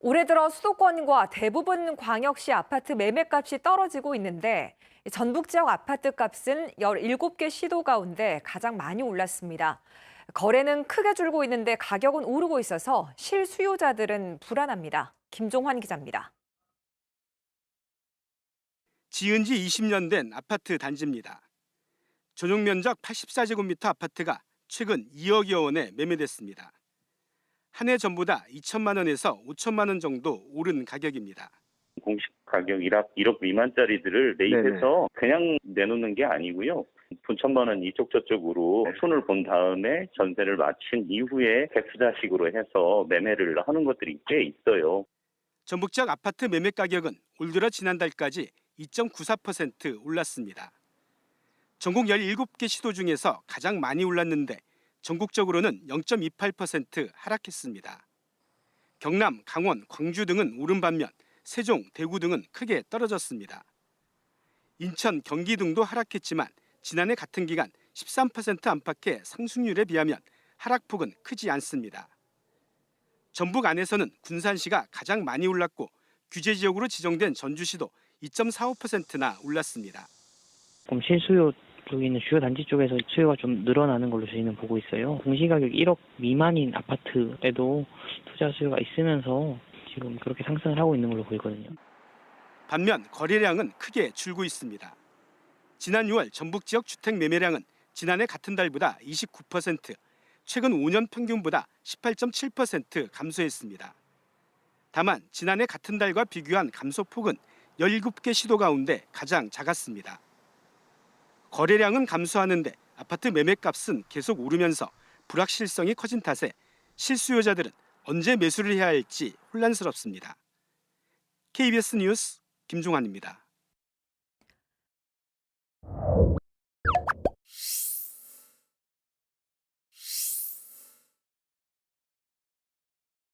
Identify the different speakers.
Speaker 1: 올해 들어 수도권과 대부분 광역시 아파트 매매값이 떨어지고 있는데 전북 지역 아파트 값은 17개 시도 가운데 가장 많이 올랐습니다. 거래는 크게 줄고 있는데 가격은 오르고 있어서 실수요자들은 불안합니다. 김종환 기자입니다.
Speaker 2: 지은 지 20년 된 아파트 단지입니다. 전용 면적 84제곱미터 아파트가 최근 2억여 원에 매매됐습니다. 한 해 전보다 2천만 원에서 5천만 원 정도 오른 가격입니다.
Speaker 3: 공식 가격 1억, 1억 미만짜리들을 매입해서 그냥 내놓는 게 아니고요. 분천만 원 이쪽 저쪽으로 손을 본 다음에 전세를 마친 이후에 백수자식으로 해서 매매를 하는 것들이 꽤 있어요.
Speaker 2: 전북 지역 아파트 매매 가격은 올 들어 지난달까지 2.94% 올랐습니다. 전국 17개 시도 중에서 가장 많이 올랐는데 전국적으로는 0.28% 하락했습니다. 경남, 강원, 광주 등은 오른 반면 세종, 대구 등은 크게 떨어졌습니다. 인천, 경기 등도 하락했지만 지난해 같은 기간 13% 안팎의 상승률에 비하면 하락폭은 크지 않습니다. 전북 안에서는 군산시가 가장 많이 올랐고 규제 지역으로 지정된 전주시도 2.45%나 올랐습니다.
Speaker 4: 좀 실수요 쪽에 있는 주요 단지 쪽에서 수요가 좀 늘어나는 걸로 저희는 보고 있어요. 공시가격 1억 미만인 아파트에도 투자 수요가 있으면서 지금 그렇게 상승을 하고 있는 걸로 보이거든요.
Speaker 2: 반면 거래량은 크게 줄고 있습니다. 지난 6월 전북 지역 주택 매매량은 지난해 같은 달보다 29%, 최근 5년 평균보다 18.7% 감소했습니다. 다만 지난해 같은 달과 비교한 감소폭은 17개 시도 가운데 가장 작았습니다. 거래량은 감소하는데 아파트 매매값은 계속 오르면서 불확실성이 커진 탓에 실수요자들은 언제 매수를 해야 할지 혼란스럽습니다. KBS 뉴스 김종환입니다.